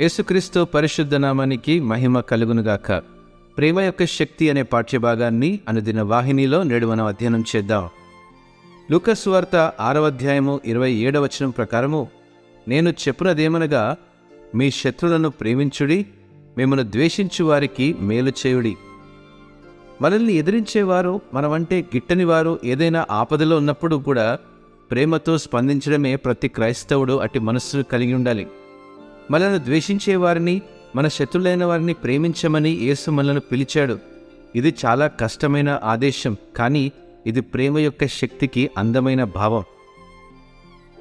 యేసుక్రీస్తు పరిశుద్ధ నామానికి మహిమ కలుగునుగాక. ప్రేమ యొక్క శక్తి అనే పాఠ్యభాగాన్ని అనుదిన వాహినిలో నేడు మనం అధ్యయనం చేద్దాం. లూకస్ వార్త ఆరవ అధ్యాయము ఇరవై ఏడవ వచనం ప్రకారము నేను చెప్పునదేమనగా మీ శత్రులను ప్రేమించుడి మిమ్మల్ని ద్వేషించు వారికి మేలు చేయుడి. మనల్ని ఎదిరించేవారు మనమంటే గిట్టని వారు ఏదైనా ఆపదలో ఉన్నప్పుడు కూడా ప్రేమతో స్పందించడమే ప్రతి క్రైస్తవుడు అటు మనస్సు కలిగి ఉండాలి. మనల్ని ద్వేషించే వారిని మన శత్రులైన వారిని ప్రేమించమని యేసు మనల్ని పిలిచాడు. ఇది చాలా కష్టమైన ఆదేశం కానీ ఇది ప్రేమ యొక్క శక్తికి అందమైన భావం.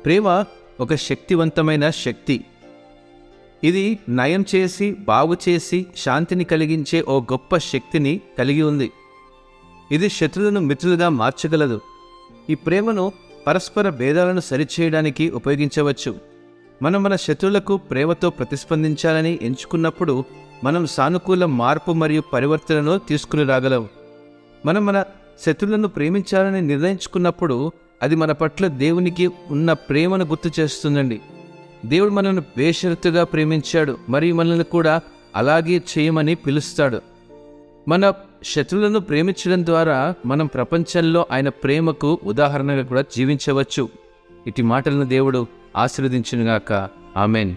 ప్రేమ ఒక శక్తివంతమైన శక్తి. ఇది నయం చేసి బాగు చేసి శాంతిని కలిగించే ఓ గొప్ప శక్తిని కలిగి ఉంది. ఇది శత్రులను మిత్రులుగా మార్చగలదు. ఈ ప్రేమను పరస్పర భేదాలను సరిచేయడానికి ఉపయోగించవచ్చు. మనం మన శత్రువులకు ప్రేమతో ప్రతిస్పందించాలని ఎంచుకున్నప్పుడు మనం సానుకూల మార్పు మరియు పరివర్తనను తీసుకుని రాగలం మనం మన శత్రువులను ప్రేమించాలని నిర్ణయించుకున్నప్పుడు అది మన పట్ల దేవునికి ఉన్న ప్రేమను గుర్తు చేస్తుందండి. దేవుడు మనల్ని బేషరతుగా ప్రేమించాడు మరియు మనల్ని కూడా అలాగే చేయమని పిలుస్తాడు. మన శత్రువులను ప్రేమించడం ద్వారా మనం ప్రపంచంలో ఆయన ప్రేమకు ఉదాహరణగా కూడా జీవించవచ్చు. ఇటు మాటలను దేవుడు ఆశీర్వదించునుగాక. ఆమెన్.